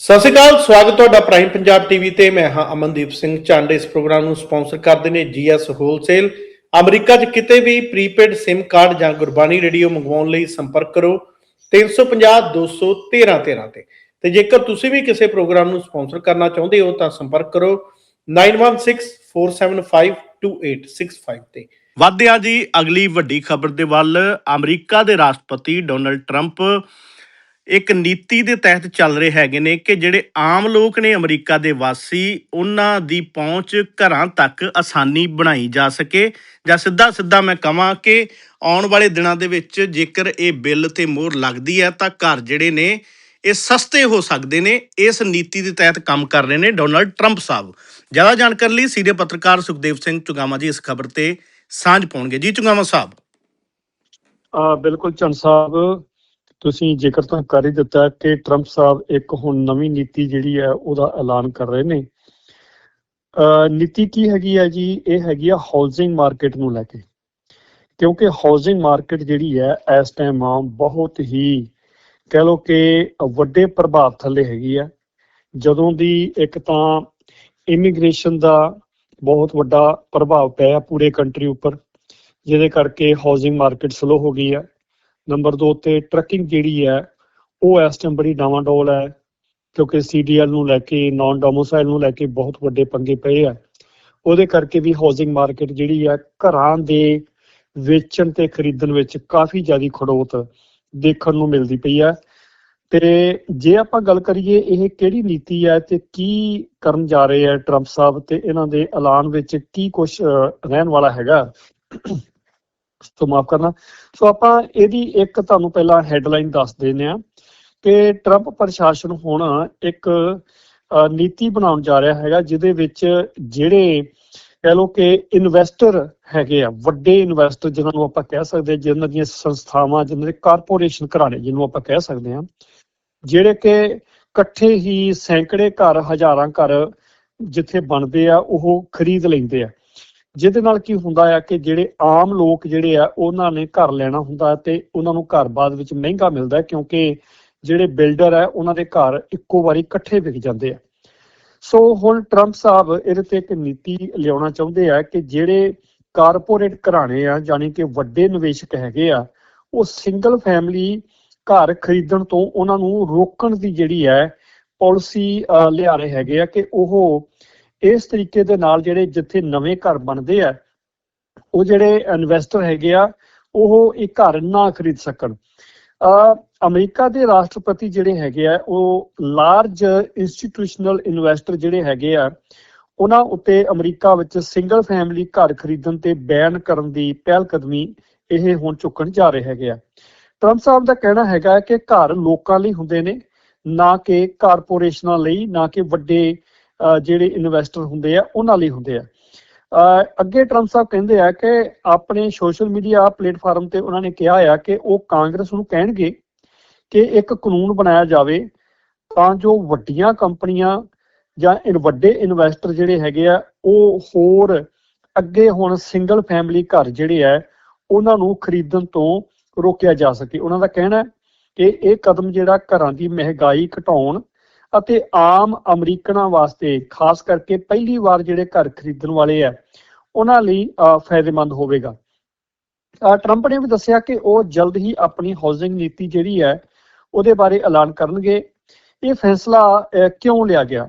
ਸਤਿ ਸ਼੍ਰੀ ਅਕਾਲ, ਸਵਾਗਤ ਤੁਹਾਡਾ ਪ੍ਰਾਈਮ ਪੰਜਾਬ ਟੀਵੀ ਤੇ। ਮੈਂ ਹਾਂ ਅਮਨਦੀਪ ਸਿੰਘ ਚਾਂਡੇ ਇਸ ਪ੍ਰੋਗਰਾਮ ਨੂੰ ਸਪਾਂਸਰ ਕਰਦੇ ਨੇ ਜੀਐਸ ਹੋਲਸੇਲ ਅਮਰੀਕਾ 'ਚ ਕਿਤੇ ਵੀ ਪ੍ਰੀਪੇਡ SIM ਕਾਰਡ ਜਾਂ ਗੁਰਬਾਣੀ ਰੇਡੀਓ ਮੰਗਵਾਉਣ ਲਈ ਸੰਪਰਕ ਕਰੋ। 350 213 13 ਤੇ। ਤੇ ਜੇਕਰ ਤੁਸੀਂ ਵੀ ਕਿਸੇ ਪ੍ਰੋਗਰਾਮ ਨੂੰ ਸਪਾਂਸਰ ਕਰਨਾ ਚਾਹੁੰਦੇ ਹੋ, ਤਾਂ ਸੰਪਰਕ ਕਰੋ 9164752865 ਤੇ। ਵਾਧਿਆ ਜੀ, ਅਗਲੀ ਵੱਡੀ ਖਬਰ ਦੇ ਵੱਲ ਅਮਰੀਕਾ ਦੇ ਰਾਸ਼ਟਰਪਤੀ ਡੋਨਲਡ ਟਰੰਪ ਇੱਕ ਨੀਤੀ ਦੇ ਤਹਿਤ ਚੱਲ ਰਹੇ ਹੈਗੇ ਨੇ ਕਿ ਜਿਹੜੇ ਆਮ ਲੋਕ ਨੇ ਅਮਰੀਕਾ ਦੇ ਵਾਸੀ, ਉਹਨਾਂ ਦੀ ਪਹੁੰਚ ਘਰਾਂ ਤੱਕ ਆਸਾਨੀ ਬਣਾਈ ਜਾ ਸਕੇ। ਜਾਂ ਸਿੱਧਾ ਸਿੱਧਾ ਮੈਂ ਕਹਾਂ ਕਿ ਆਉਣ ਵਾਲੇ ਦਿਨਾਂ ਦੇ ਵਿੱਚ ਜੇਕਰ ਇਹ ਬਿੱਲ ਤੇ ਮੋਹਰ ਲੱਗਦੀ ਹੈ, ਤਾਂ ਘਰ ਜਿਹੜੇ ਨੇ, ਇਹ ਸਸਤੇ ਹੋ ਸਕਦੇ ਨੇ, ਇਸ ਨੀਤੀ ਦੇ ਤਹਿਤ ਕੰਮ ਕਰ ਰਹੇ ਨੇ ਡੋਨਲਡ ਟਰੰਪ ਸਾਹਿਬ। ਜ਼ਿਆਦਾ ਜਾਣਕਾਰੀ ਲਈ ਸੀਨੀਅਰ ਪੱਤਰਕਾਰ ਸੁਖਦੇਵ ਸਿੰਘ ਚੁਗਾਮਾ ਜੀ ਇਸ ਖਬਰ ਤੇ ਸਾਂਝ ਪਾਉਣਗੇ। ਜੀ ਚੁਗਾਮਾ ਸਾਹਿਬ। ਆ ਬਿਲਕੁਲ ਚੰਦ ਸਾਹਿਬ ਤੁਸੀਂ ਜ਼ਿਕਰ ਤਾਂ ਕਰ ਹੀ ਦਿੱਤਾ ਕਿ ਟਰੰਪ ਸਾਹਿਬ ਇੱਕ ਹੁਣ ਨਵੀਂ ਨੀਤੀ ਜਿਹੜੀ ਹੈ ਉਹਦਾ ਐਲਾਨ ਕਰ ਰਹੇ ਨੇ। ਨੀਤੀ ਕੀ ਹੈਗੀ ਹੈ ਜੀ? ਇਹ ਹੈਗੀ ਆ ਹਾਊਸਿੰਗ ਮਾਰਕੀਟ ਨੂੰ ਲੈ ਕੇ। ਕਿਉਂਕਿ ਹਾਊਸਿੰਗ ਮਾਰਕੀਟ ਜਿਹੜੀ ਹੈ ਇਸ ਟਾਈਮ ਆ ਬਹੁਤ ਹੀ ਕਹਿ ਲਓ ਕਿ ਵੱਡੇ ਪ੍ਰਭਾਵ ਥੱਲੇ ਹੈਗੀ ਆ। ਜਦੋਂ ਦੀ ਇੱਕ ਤਾਂ ਇਮੀਗ੍ਰੇਸ਼ਨ ਦਾ ਬਹੁਤ ਵੱਡਾ ਪ੍ਰਭਾਵ ਪਿਆ ਪੂਰੇ ਕੰਟਰੀ ਉੱਪਰ, ਜਿਹਦੇ ਕਰਕੇ ਹਾਊਸਿੰਗ ਮਾਰਕੀਟ ਸਲੋ ਹੋ ਗਈ ਹੈ ਨੰਬਰ 2 ਤੇ ਟਰੱਕਿੰਗ ਜਿਹੜੀ ਹੈ, ਉਹ ਇਸ ਟਾਈਮ ਬੜੀ ਡਾਵਾਂਡੋਲ ਹੈ, ਕਿਉਂਕਿ ਸੀਡੀਐਲ ਨੂੰ ਲੈ ਕੇ ਨਾਨ ਡੋਮਿਸਾਈਲ ਨੂੰ ਲੈ ਕੇ ਬਹੁਤ ਵੱਡੇ ਪੰਗੇ ਪਏ ਆ। ਉਹਦੇ ਕਰਕੇ ਵੀ ਹਾਊਸਿੰਗ ਮਾਰਕੀਟ ਜਿਹੜੀ ਹੈ, ਘਰਾਂ ਦੇ ਵੇਚਣ ਤੇ ਖਰੀਦਣ ਵਿੱਚ ਕਾਫੀ ਜ਼ਿਆਦਾ ਖੜੋਤ ਦੇਖਣ ਨੂੰ ਮਿਲਦੀ ਪਈ ਹੈ। ਤੇ ਜੇ ਆਪਾਂ ਗੱਲ ਕਰੀਏ ਇਹ ਕਿਹੜੀ ਨੀਤੀ ਹੈ ਤੇ ਕੀ ਕਰਨ ਜਾ ਰਹੇ ਹੈ ਟਰੰਪ ਸਾਹਿਬ ਤੇ ਇਹਨਾਂ ਦੇ ਐਲਾਨ ਵਿੱਚ ਕੀ ਕੁਝ ਰਹਿਣ ਵਾਲਾ ਹੈਗਾ? ਸੋ ਮਾਫ ਕਰਨਾ। ਸੋ ਆਪਾਂ ਇਹਦੀ ਇੱਕ ਤੁਹਾਨੂੰ ਪਹਿਲਾਂ ਹੈਡਲਾਈਨ ਦੱਸ ਦਿੰਦੇ ਆ ਕਿ ਟਰੰਪ ਪ੍ਰਸ਼ਾਸਨ ਹੁਣ ਇੱਕ ਨੀਤੀ ਬਣਾਉਣ ਜਾ ਰਿਹਾ ਹੈਗਾ, ਜਿਹਦੇ ਵਿੱਚ ਜਿਹੜੇ ਕਹਿ ਲਓ ਕਿ ਇਨਵੈਸਟਰ ਹੈਗੇ ਆ, ਵੱਡੇ ਇਨਵੈਸਟਰ ਜਿਨ੍ਹਾਂ ਨੂੰ ਆਪਾਂ ਕਹਿ ਸਕਦੇ ਹਾਂ ਜਿਨ੍ਹਾਂ ਦੀਆਂ ਸੰਸਥਾਵਾਂ ਜਿਨ੍ਹਾਂ ਦੇ ਕਾਰਪੋਰੇਸ਼ਨ ਘਰਾਣੇ ਜਿਹਨੂੰ ਆਪਾਂ ਕਹਿ ਸਕਦੇ ਹਾਂ, ਜਿਹੜੇ ਕਿ ਇਕੱਠੇ ਹੀ ਸੈਂਕੜੇ ਘਰ, ਹਜ਼ਾਰਾਂ ਘਰ ਜਿੱਥੇ ਬਣਦੇ ਆ, ਉਹ ਖਰੀਦ ਲੈਂਦੇ ਆ। ਜਿਹਦੇ ਨਾਲ ਕੀ ਹੁੰਦਾ ਆ ਕਿ ਜਿਹੜੇ ਆਮ ਲੋਕ ਜਿਹੜੇ ਆ, ਉਹਨਾਂ ਨੇ ਘਰ ਲੈਣਾ ਹੁੰਦਾ ਤੇ ਉਹਨਾਂ ਨੂੰ ਘਰ ਬਾਅਦ ਵਿੱਚ ਮਹਿੰਗਾ ਮਿਲਦਾ ਕਿਉਂਕਿ ਜਿਹੜੇ ਬਿਲਡਰ ਆ ਉਹਨਾਂ ਦੇ ਘਰ ਇੱਕੋ ਵਾਰੀ ਇਕੱਠੇ ਵਿਕ ਜਾਂਦੇ ਆ। ਸੋ ਹੁਣ ਟਰੰਪ ਸਾਹਿਬ ਇਹਦੇ ਤੇ ਇੱਕ ਨੀਤੀ ਲਿਆਉਣਾ ਚਾਹੁੰਦੇ ਆ ਕਿ ਜਿਹੜੇ ਕਾਰਪੋਰੇਟ ਘਰਾਣੇ ਆ ਯਾਨੀ ਕਿ ਵੱਡੇ ਨਿਵੇਸ਼ਕ ਹੈਗੇ ਆ, ਉਹ ਸਿੰਗਲ ਫੈਮਿਲੀ ਘਰ ਖਰੀਦਣ ਤੋਂ ਉਹਨਾਂ ਨੂੰ ਰੋਕਣ ਦੀ ਜਿਹੜੀ ਹੈ, ਪਾਲਿਸੀ ਲਿਆ ਰਹੇ ਹੈਗੇ ਆ ਕਿ ਉਹ ਇਸ ਤਰੀਕੇ ਦੇ ਨਾਲ ਜਿਹੜੇ ਜਿੱਥੇ ਨਵੇਂ ਘਰ ਬਣਦੇ ਆ, ਉਹ ਜਿਹੜੇ ਇਨਵੈਸਟਰ ਹੈਗੇ ਆ, ਉਹ ਇਹ ਘਰ ਨਾ ਖਰੀਦ ਸਕਣ। ਅ, ਅਮਰੀਕਾ ਦੇ ਰਾਸ਼ਟਰਪਤੀ ਜਿਹੜੇ ਹੈਗੇ ਆ, ਉਹ ਲਾਰਜ ਇੰਸਟੀਟਿਊਸ਼ਨਲ ਇਨਵੈਸਟਰ ਜਿਹੜੇ ਹੈਗੇ ਆ, ਉਹਨਾਂ ਉੱਤੇ ਅਮਰੀਕਾ ਵਿੱਚ ਸਿੰਗਲ ਫੈਮਿਲੀ ਘਰ ਖਰੀਦਣ ਤੇ ਬੈਨ ਕਰਨ ਦੀ ਪਹਿਲ ਕਦਮੀ ਇਹ ਹੁਣ ਚੁੱਕਣ ਜਾ ਰਹੇ ਹੈਗੇ ਆ। ਟਰੰਪ ਸਾਹਿਬ ਦਾ ਕਹਿਣਾ ਹੈਗਾ ਕਿ ਘਰ ਲੋਕਾਂ ਲਈ ਹੁੰਦੇ ਨੇ, ਨਾ ਕਿ ਕਾਰਪੋਰੇਸ਼ਨਾਂ ਲਈ, ਨਾ ਕਿ ਵੱਡੇ ਜਿਹੜੇ ਇਨਵੈਸਟਰ ਹੁੰਦੇ ਆ, ਉਹਨਾਂ ਲਈ ਹੁੰਦੇ ਆ। ਅੱਗੇ ਟਰੰਪ ਸਾਹਿਬ ਕਹਿੰਦੇ ਆ ਕਿ ਆਪਣੇ ਸੋਸ਼ਲ ਮੀਡੀਆ ਪਲੇਟਫਾਰਮ ਤੇ ਉਹਨਾਂ ਨੇ ਕਿਹਾ ਆ ਕਿ ਉਹ ਕਾਂਗਰਸ ਨੂੰ ਕਹਿਣਗੇ ਕਿ ਇੱਕ ਕਾਨੂੰਨ ਬਣਾਇਆ ਜਾਵੇ ਤਾਂ ਜੋ ਵੱਡੀਆਂ ਕੰਪਨੀਆਂ ਜਾਂ ਇਨ, ਵੱਡੇ ਇਨਵੈਸਟਰ ਜਿਹੜੇ ਹੈਗੇ ਆ, ਉਹ ਹੋਰ ਅੱਗੇ ਹੁਣ ਸਿੰਗਲ ਫੈਮਿਲੀ ਘਰ ਜਿਹੜੇ ਆ, ਉਹਨਾਂ ਨੂੰ ਖਰੀਦਣ ਤੋਂ ਰੋਕਿਆ ਜਾ ਸਕੇ। ਉਹਨਾਂ ਦਾ ਕਹਿਣਾ ਹੈ ਕਿ ਇਹ ਕਦਮ ਜਿਹੜਾ ਘਰਾਂ ਦੀ ਮਹਿੰਗਾਈ ਘਟਾਉਣ ਅਤੇ ਆਮ ਅਮਰੀਕਨਾਂ ਵਾਸਤੇ ਖਾਸ ਕਰਕੇ ਪਹਿਲੀ ਵਾਰ ਜਿਹੜੇ ਘਰ ਖਰੀਦਣ ਵਾਲੇ ਆ ਉਹਨਾਂ ਲਈ ਅ, ਫਾਇਦੇਮੰਦ ਹੋਵੇਗਾ। ਟਰੰਪ ਨੇ ਵੀ ਦੱਸਿਆ ਕਿ ਉਹ ਜਲਦ ਹੀ ਆਪਣੀ ਹਾਊਸਿੰਗ ਨੀਤੀ ਜਿਹੜੀ ਹੈ ਉਹਦੇ ਬਾਰੇ ਐਲਾਨ ਕਰਨਗੇ। ਇਹ ਫੈਸਲਾ ਕਿਉਂ ਲਿਆ ਗਿਆ?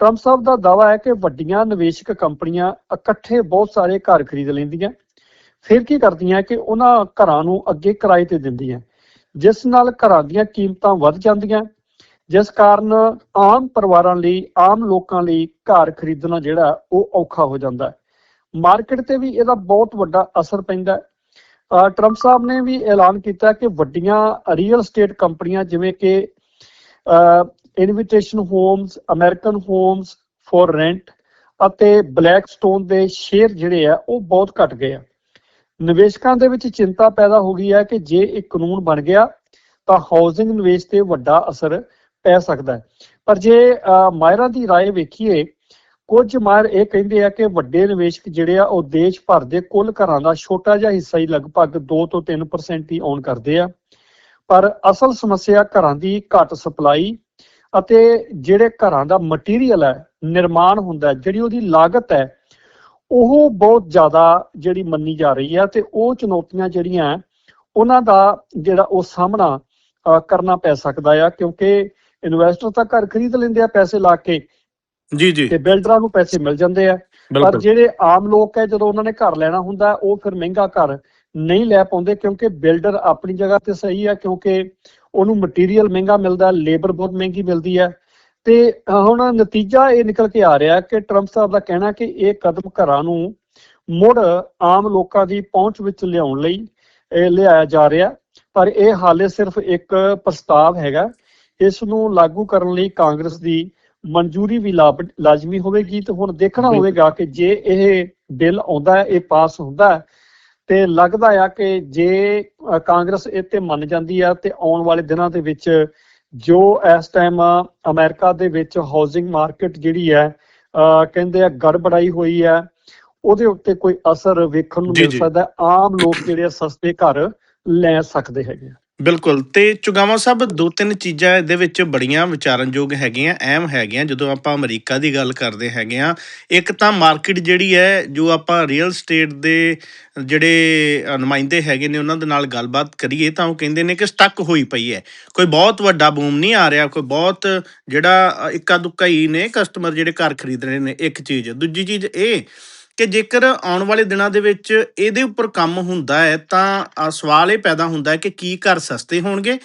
ਟਰੰਪ ਸਾਹਿਬ ਦਾ ਦਾਵਾ ਹੈ ਕਿ ਵੱਡੀਆਂ ਨਿਵੇਸ਼ਕ ਕੰਪਨੀਆਂ ਇਕੱਠੇ ਬਹੁਤ ਸਾਰੇ ਘਰ ਖਰੀਦ ਲੈਂਦੀਆਂ। ਫਿਰ ਕੀ ਕਰਦੀਆਂ ਕਿ ਉਹਨਾਂ ਘਰਾਂ ਨੂੰ ਅੱਗੇ ਕਿਰਾਏ ਤੇ ਦਿੰਦੀਆਂ। ਜਿਸ ਨਾਲ ਘਰਾਂ ਦੀਆਂ ਕੀਮਤਾਂ ਵੱਧ ਜਾਂਦੀਆਂ। ਜਿਸ ਕਾਰਨ ਆਮ ਪਰਿਵਾਰਾਂ ਲਈ, ਆਮ ਲੋਕਾਂ ਲਈ ਘਰ ਖਰੀਦਣਾ ਜਿਹੜਾ ਉਹ ਔਖਾ ਹੋ ਜਾਂਦਾ ਹੈ। ਮਾਰਕੀਟ ਤੇ ਵੀ ਇਹਦਾ ਬਹੁਤ ਵੱਡਾ ਅਸਰ ਪੈਂਦਾ ਹੈ। ਟਰੰਪ ਸਾਹਿਬ ਨੇ ਵੀ ਐਲਾਨ ਕੀਤਾ ਕਿ ਵੱਡੀਆਂ ਰੀਅਲ ਸਟੇਟ ਕੰਪਨੀਆਂ ਜਿਵੇਂ ਕਿ Invitation Homes American Homes for Rent ਅਤੇ ਬਲੈਕਸਟੋਨ ਦੇ ਸ਼ੇਅਰ ਜਿਹੜੇ ਆ ਉਹ ਬਹੁਤ ਘਟ ਗਏ ਆ। ਨਿਵੇਸ਼ਕਾਂ ਦੇ ਵਿੱਚ ਚਿੰਤਾ ਪੈਦਾ ਹੋ ਗਈ ਹੈ ਕਿ ਜੇ ਇਹ ਕਾਨੂੰਨ ਬਣ ਗਿਆ ਤਾਂ ਹਾਊਸਿੰਗ ਨਿਵੇਸ਼ ਤੇ ਵੱਡਾ ਅਸਰ ਪੈ ਸਕਦਾ ਹੈ ਪਰ ਜੇ ਅਹ, ਮਾਹਿਰਾਂ ਦੀ رائے ਵੇਖੀਏ ਕੁਝ ਮਾਹਿਰ ਇਹ ਕਹਿੰਦੇ ਆ ਕਿ ਵੱਡੇ ਨਿਵੇਸ਼ਕ ਜਿਹੜੇ ਆ ਉਹ ਦੇਸ਼ ਭਰ ਦੇ ਕੁੱਲ ਘਰਾਂ ਦਾ ਛੋਟਾ ਜਿਹਾ ਹਿੱਸਾ ਹੀ ਲਗਭਗ 2 ਤੋਂ 3% ਹੀ ਓਨ ਕਰਦੇ ਆ ਪਰ ਅਸਲ ਸਮੱਸਿਆ ਘਰਾਂ ਦੀ ਘੱਟ ਸਪਲਾਈ ਅਤੇ ਜਿਹੜੇ ਘਰਾਂ ਦਾ ਮਟੀਰੀਅਲ ਹੈ ਨਿਰਮਾਣ ਹੁੰਦਾ ਹੈ, ਜਿਹੜੀ ਉਹਦੀ ਲਾਗਤ ਹੈ ਉਹ ਬਹੁਤ ਜ਼ਿਆਦਾ ਜਿਹੜੀ ਮੰਨੀ ਜਾ ਰਹੀ ਹੈ ਤੇ ਉਹ ਚੁਣੌਤੀਆਂ ਜਿਹੜੀਆਂ ਹੈ, ਉਹਨਾਂ ਦਾ ਜਿਹੜਾ ਉਹ ਸਾਹਮਣਾ ਅ, ਕਰਨਾ ਪੈ ਸਕਦਾ ਆ ਕਿਉਂਕਿ ਇਨਵੈਸਟਰ ਤਾਂ ਘਰ ਖਰੀਦ ਲੈਂਦੇ ਆ ਪੈਸੇ ਲਾ ਕੇ। ਜੀ ਜੀ। ਤੇ ਬਿਲਡਰਾਂ ਨੂੰ ਪੈਸੇ ਮਿਲ ਜਾਂਦੇ ਆ। ਪਰ ਜਿਹੜੇ ਆਮ ਲੋਕ ਹੈ ਜਦੋਂ ਉਹਨਾਂ ਨੇ ਘਰ ਲੈਣਾ ਹੁੰਦਾ ਉਹ ਫਿਰ ਮਹਿੰਗਾ ਘਰ ਨਹੀਂ ਲੈ ਪਾਉਂਦੇ ਕਿਉਂਕਿ ਬਿਲਡਰ ਆਪਣੀ ਜਗ੍ਹਾ ਤੇ ਸਹੀ ਹੈ ਕਿਉਂਕਿ ਉਹਨੂੰ ਮਟੀਰੀਅਲ ਮਹਿੰਗਾ ਮਿਲਦਾ ਲੇਬਰ ਬਹੁਤ ਮਹਿੰਗੀ ਮਿਲਦੀ ਹੈ ਤੇ ਹੁਣ ਨਤੀਜਾ ਇਹ ਨਿਕਲ ਕੇ ਆ ਰਿਹਾ ਕਿ ਟਰੰਪ ਸਾਹਿਬ ਦਾ ਕਹਿਣਾ ਕਿ ਇਹ ਕਦਮ ਘਰਾਂ ਨੂੰ ਮੁੜ ਆਮ ਲੋਕਾਂ ਦੀ ਪਹੁੰਚ ਵਿੱਚ ਲਿਆਉਣ ਲਈ ਇਹ ਲਿਆਇਆ ਜਾ ਰਿਹਾ। ਪਰ ਇਹ ਹਾਲੇ ਸਿਰਫ ਇੱਕ ਪ੍ਰਸਤਾਵ ਹੈਗਾ। ਇਸ ਨੂੰ ਲਾਗੂ ਕਰਨ ਲਈ ਕਾਂਗਰਸ ਦੀ ਮਨਜ਼ੂਰੀ ਵੀ ਲਾਜ਼ਮੀ ਹੋਵੇਗੀ ਤੇ ਹੁਣ ਦੇਖਣਾ। ਹੋਵੇਗਾ ਕਿ ਜੇ ਇਹ ਬਿੱਲ ਆਉਂਦਾ ਹੈ ਇਹ ਪਾਸ ਹੁੰਦਾ ਹੈ ਤੇ ਲੱਗਦਾ ਆ ਕਿ ਜੇ ਕਾਂਗਰਸ ਇਹ ਤੇ ਮੰਨ ਜਾਂਦੀ ਆ ਤੇ ਆਉਣ ਵਾਲੇ ਦਿਨਾਂ ਦੇ ਵਿੱਚ ਜੋ ਇਸ ਟਾਈਮ ਅਮਰੀਕਾ ਦੇ ਵਿੱਚ ਹਾਊਸਿੰਗ ਮਾਰਕੀਟ ਜਿਹੜੀ ਹੈ ਕਹਿੰਦੇ ਆ ਗੜਬੜਾਈ ਹੋਈ ਹੈ ਉਹਦੇ ਉੱਤੇ ਕੋਈ ਅਸਰ ਵੇਖਣ ਨੂੰ ਮਿਲ। ਸਕਦਾ। ਆਮ ਲੋਕ ਜਿਹੜੇ ਸਸਤੇ ਘਰ ਲੈ ਸਕਦੇ ਹੈਗੇ। ਬਿਲਕੁਲ। ਤੇ ਚੁਗਾਵਾ ਸਾਹਿਬ ਦੋ ਤਿੰਨ ਚੀਜ਼ਾਂ ਇਹਦੇ ਵਿੱਚ ਬੜੀਆਂ ਵਿਚਾਰਨਯੋਗ ਹੈਗੀਆਂ, ਅਹਿਮ ਹੈਗੀਆਂ। ਜਦੋਂ ਆਪਾਂ ਅਮਰੀਕਾ ਦੀ ਗੱਲ ਕਰਦੇ ਹੈਗੇ ਆ ਇੱਕ ਤਾਂ ਮਾਰਕੀਟ ਜਿਹੜੀ ਹੈ, ਜੋ ਆਪਾਂ ਰੀਅਲ ਸਟੇਟ ਦੇ ਜਿਹੜੇ ਨੁਮਾਇੰਦੇ ਹੈਗੇ ਨੇ, ਉਹਨਾਂ ਦੇ ਨਾਲ ਗੱਲਬਾਤ ਕਰੀਏ ਤਾਂ ਉਹ ਕਹਿੰਦੇ ਨੇ ਕਿ ਸਟਕ ਹੋਈ ਪਈ ਹੈ। ਕੋਈ ਬਹੁਤ ਵੱਡਾ ਬੂਮ ਨਹੀਂ ਆ ਰਿਹਾ, ਕੋਈ ਬਹੁਤ ਜਿਹੜਾ ਇੱਕਾ ਦੁੱਕਾ ਹੀ ਨੇ ਕਸਟਮਰ ਜਿਹੜੇ ਘਰ ਖਰੀਦ ਰਹੇ ਨੇ, ਇੱਕ ਚੀਜ਼। ਦੂਜੀ ਚੀਜ਼ ਇਹ ਕਿ ਜੇਕਰ ਆਉਣ ਵਾਲੇ ਦਿਨਾਂ ਦੇ ਵਿੱਚ ਇਹਦੇ ਉੱਪਰ ਕੰਮ ਹੁੰਦਾ ਹੈ, ਤਾਂ ਸਵਾਲ ਇਹ ਪੈਦਾ ਹੁੰਦਾ ਹੈ ਕਿ ਕੀ ਘਰ ਸਸਤੇ ਹੋਣਗੇ